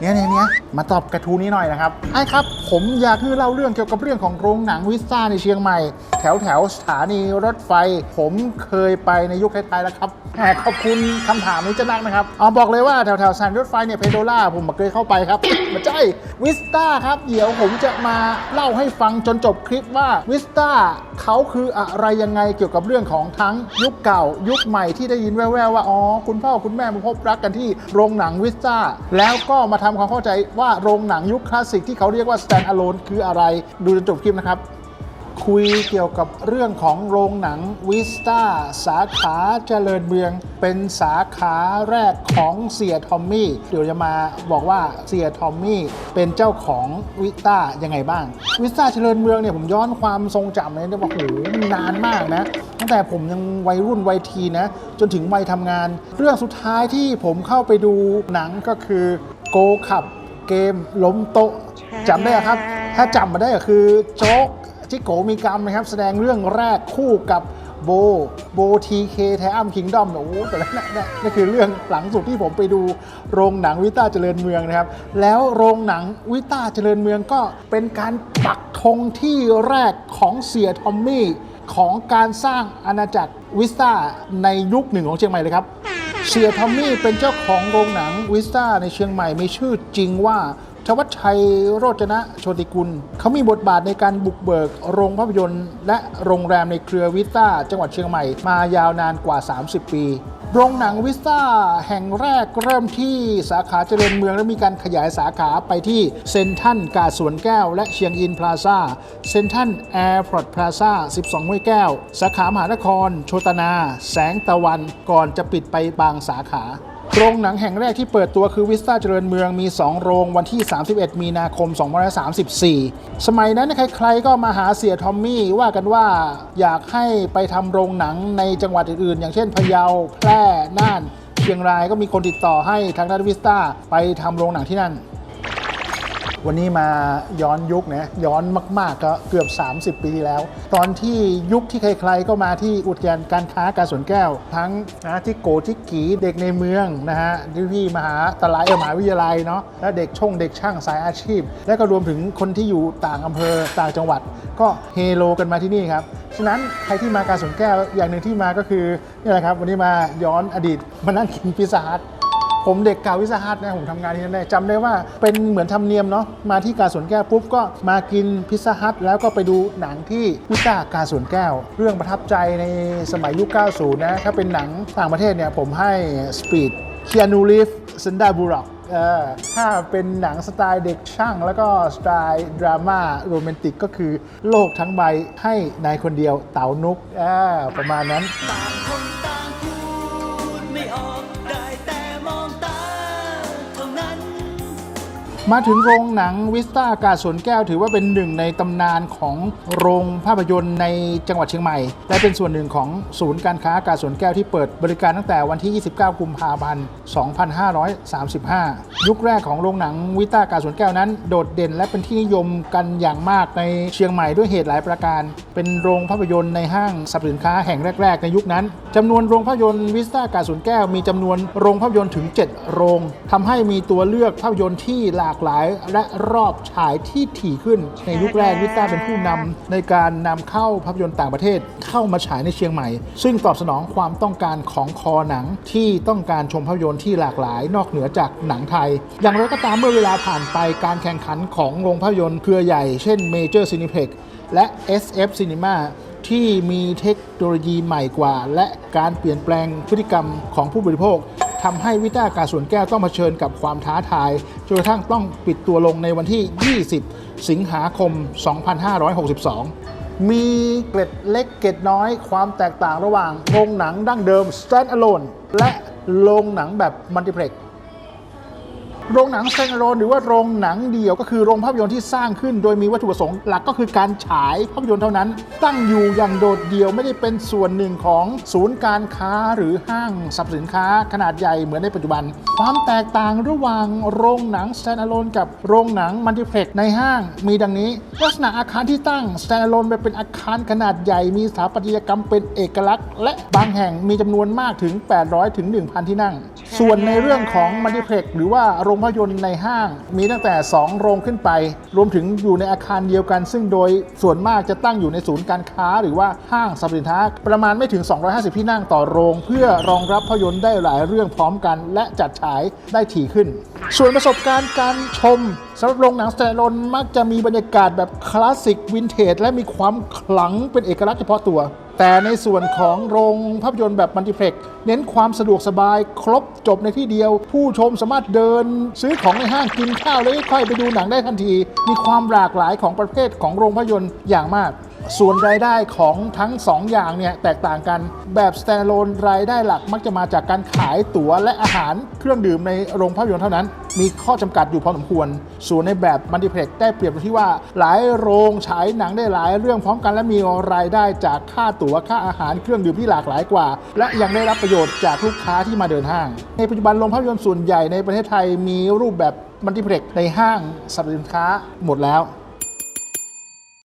เนี่ยเนี่ยเนี่ยมาตอบกระทู้นี้หน่อยนะครับไอ้ครับ ผมอยากให้เล่าเรื่องเกี่ยวกับเรื่องของโรงหนังวิสตาในเชียงใหม่ แถวแถวสถานีรถไฟ ผมเคยไปในยุคท้ายๆแล้วครับแหมขอบคุณคำถามนี้จะนักนะครับเอาบอกเลยว่าแถวแถวสถานีรถไฟเนี่ยเพโดล่าผมเคยเข้าไปครับม่ใช่วิสต้าครับเดี๋ยวผมจะมาเล่าให้ฟังจนจบคลิปว่าวิสต้าเขาคืออะไรยังไงเกี่ยวกับเรื่องของทั้งยุคเก่า ยุคใหม่ที่ได้ยินแว่วๆว่าอ๋อคุณพ่อคุณแม่มาพบรักกันที่โรงหนังวิสต้าแล้วก็มาทำความเข้าใจว่าโรงหนังยุคคลาสสิกที่เขาเรียกว่า stand alone คืออะไร ดูจนจบคลิปนะครับ คุยเกี่ยวกับเรื่องของโรงหนังวิสตาสาขาเจริญเมือง เป็นสาขาแรกของเสียทอมมี่ เดี๋ยวจะมาบอกว่าเสียทอมมี่เป็นเจ้าของวิสตายังไงบ้าง วิสตาเจริญเมืองเนี่ยผมย้อนความทรงจำเลยนะว่าโหนานมากนะตั้งแต่ผมยังวัยรุ่นวัยทีนะ จนถึงวัยทำงาน เรื่องสุดท้ายที่ผมเข้าไปดูหนังก็คือ โกขับเกมล้มโต๊ะจำได้อะครับ ถ้าจำมาได้ก็คือโจ๊กจิโกมีกรรมนะครับ แสดงเรื่องแรกคู่กับโบโบทีเคไทอัมคิงดอมโอ้โหแต่ละนั่นนะนั่นคือเรื่องหลังสุดที่ผมไปดูโรงหนังวิต้าเจริญเมืองนะครับ แล้วโรงหนังวิต้าเจริญเมืองก็เป็นการปักธงที่แรกของเสียทอมมี่ของการสร้างอาณาจักรวิสต้าในยุคหนึ่งของเชียงใหม่เลยครับ เสียทอมมี่เป็นเจ้าของโรงหนังวิสตาในเชียงใหม่มีชื่อจริงว่าชวัชชัยโรจนะโชติกุล เขามีบทบาทในการบุกเบิกโรงภาพยนตร์ และโรงแรมในเครือวิสต้าจังหวัดเชียงใหม่มายาวนานกว่า 30 ปี โรงหนังวิสตาแห่งแรกเริ่มที่สาขาเจริญเมือง และมีการขยายสาขาไปที่เซนทันกาสวนแก้ว และเชียงอินพลาซาเซนทันแอร์พอร์ตพลาซา12ห้วยแก้ว สาขามหานคร โชตนา แสงตะวันก่อนจะปิดไปบางสาขา โรงหนังแห่งแรกที่เปิดตัวคือวิสตาเจริญเมืองมี 2 โรงวันที่ 31 มีนาคม 2534 สมัยนั้นใครๆก็มาหาเสียทอมมี่ว่ากันว่าอยากให้ไปทำโรงหนังในจังหวัดอื่นๆ อย่างเช่นพะเยาแพร่น่านเชียงรายก็มีคนติดต่อให้ทางด้านวิสตาไปทำโรงหนังที่นั่น วันนี้มาย้อนยุคนะย้อนมาก ๆ ก็เกือบ 30 ปีที่แล้ว ตอนที่ยุคที่ใครๆก็มาที่อุทยานการค้าการสวนแก้ว ทั้งนะที่โกที่กีเด็กในเมืองนะฮะที่พี่มหาตลายเอมหาวิทยาลัยเนาะและเด็กช่องเด็กช่างสายอาชีพ และก็รวมถึงคนที่อยู่ต่างอำเภอต่างจังหวัด ก็เฮโลกันมาที่นี่ครับฉะนั้นใครที่มาการสวนแก้วอย่างหนึ่งที่มาก็คือนี่แหละครับ วันนี้มาย้อนอดีตมานั่งกินพิซซ่าฮัท ผมเด็กเก่าวิสาฮัตนะผมทำงานที่นั่นได้จำได้ว่าเป็นเหมือนธรรมเนียมเนาะมาที่กาสวนแก้วปุ๊บก็มากินพิซซ่าฮัทแล้วก็ไปดูหนังที่พิซซ่ากาสวนแก้ว เรื่องประทับใจในสมัยยุค 90 นะ ถ้าเป็นหนังต่างประเทศเนี่ยผมให้สปีดเคียนูรีฟซันดาบูร็อกถ้าเป็นหนังสไตล์เด็กช่าง แล้วก็สไตล์ดราม่าโรแมนติกก็คือโลกทั้งใบให้นายคนเดียวเต๋านุกประมาณนั้น มาถึงโรงหนังวิสตาการสวนแก้วถือว่าเป็นหนึ่งในตำนานของโรงภาพยนตร์ในจังหวัดเชียงใหม่ และเป็นส่วนหนึ่งของศูนย์การค้าการสวนแก้วที่เปิดบริการตั้งแต่วันที่ 29 กุมภาพันธ์ 2535 ยุคแรกของโรงหนังวิสตาการสวนแก้วนั้น โดดเด่นและเป็นที่นิยมกันอย่างมากในเชียงใหม่ด้วยเหตุหลายประการ เป็นโรงภาพยนตร์ในห้างสรรพสินค้าแห่งแรก ๆ ในยุคนั้นจำนวนโรงภาพยนตร์วิสตาการสวนแก้วมีจำนวนโรงภาพยนตร์ถึง 7 โรงทำให้มีตัวเลือกภาพยนตร์ที่หลากหลายและรอบฉายที่ถี่ขึ้น ในยุคแรกวิต้าเป็นผู้นำในการนำเข้าภาพยนตร์ต่างประเทศเข้ามาฉายในเชียงใหม่ ซึ่งตอบสนองความต้องการของคอหนังที่ต้องการชมภาพยนตร์ที่หลากหลาย นอกเหนือจากหนังไทย อย่างไรก็ตามเมื่อเวลาผ่านไปการแข่งขันของโรงภาพยนตร์เครือใหญ่ เช่น Major Cineplex และ SF Cinema ที่มีเทคโนโลยีใหม่กว่า และการเปลี่ยนแปลงพฤติกรรมของผู้บริโภค ทำให้วิต้าการสวนแก้วต้องเผชิญกับความท้าทายจนกระทั่งต้องปิดตัวลงในวันที่ 20 สิงหาคม 2562 มีเกล็ดเล็กเกล็ดน้อย ความแตกต่างระหว่างโรงหนังดั้งเดิม stand alone และโรงหนังแบบ multiplex โรงหนัง stand alone หรือว่าโรงหนังเดี่ยวก็คือโรงภาพยนตร์ที่สร้างขึ้น โดยมีวัตถุประสงค์หลักก็คือการฉายภาพยนตร์เท่านั้น ตั้งอยู่อย่างโดดเดี่ยวไม่ได้เป็นส่วนหนึ่งของศูนย์การค้าหรือห้างสรรพสินค้าขนาดใหญ่เหมือนในปัจจุบัน ความแตกต่างระหว่างโรงหนัง stand alone กับโรงหนัง multiplex ในห้างมีดังนี้ ลักษณะอาคารที่ตั้ง stand alone เป็นอาคารขนาดใหญ่มีสถาปัตยกรรมเป็นเอกลักษณ์ และบางแห่งมีจำนวนมากถึง 800ถึง1,000 ที่นั่งส่วนในเรื่องของมัลติเพล็กหรือว่าโรงภาพยนตร์ในห้าง มีตั้งแต่ 2 โรงขึ้นไป รวมถึงอยู่ในอาคารเดียวกัน ซึ่งโดยส่วนมากจะตั้งอยู่ในศูนย์การค้า หรือว่าห้างสรรพสินค้าประมาณไม่ถึง 250 ที่นั่งต่อโรง เพื่อรองรับภาพยนตร์ได้หลายเรื่องพร้อมกัน และจัดฉายได้ถี่ขึ้น ส่วนประสบการณ์การชมสำหรับโรงหนังสแตนด์อะโลนมักจะมีบรรยากาศแบบคลาสสิกวินเทจและมีความขลังเป็นเอกลักษณ์เฉพาะตัว แต่ในส่วนของโรงภาพยนตร์แบบมัลติเพล็กซ์เน้นความสะดวกสบายครบจบในที่เดียว ผู้ชมสามารถเดิน ซื้อของในห้างกินข้าวแล้วค่อยไปดูหนังได้ทันที มีความหลากหลายของประเภทของโรงภาพยนตร์อย่างมาก ส่วนรายได้ของทั้ง 2 อย่างเนี่ยแตกต่างกันแบบ standalone รายได้หลักมักจะมาจากการขายตั๋วและอาหารเครื่องดื่มในโรงภาพยนตร์เท่านั้น มีข้อจำกัดอยู่พอสมควร ส่วนในแบบมัลติเพล็กได้เปรียบตรงที่ว่าหลายโรงฉายหนังได้หลายเรื่องพร้อมกัน และมีรายได้จากค่าตั๋วค่าอาหารเครื่องดื่มที่หลากหลายกว่า และยังได้รับประโยชน์จากลูกค้าที่มาเดินห้าง ในปัจจุบันโรงภาพยนตร์ส่วนใหญ่ในประเทศไทยมีรูปแบบมัลติเพล็กในห้างสรรพสินค้าหมดแล้ว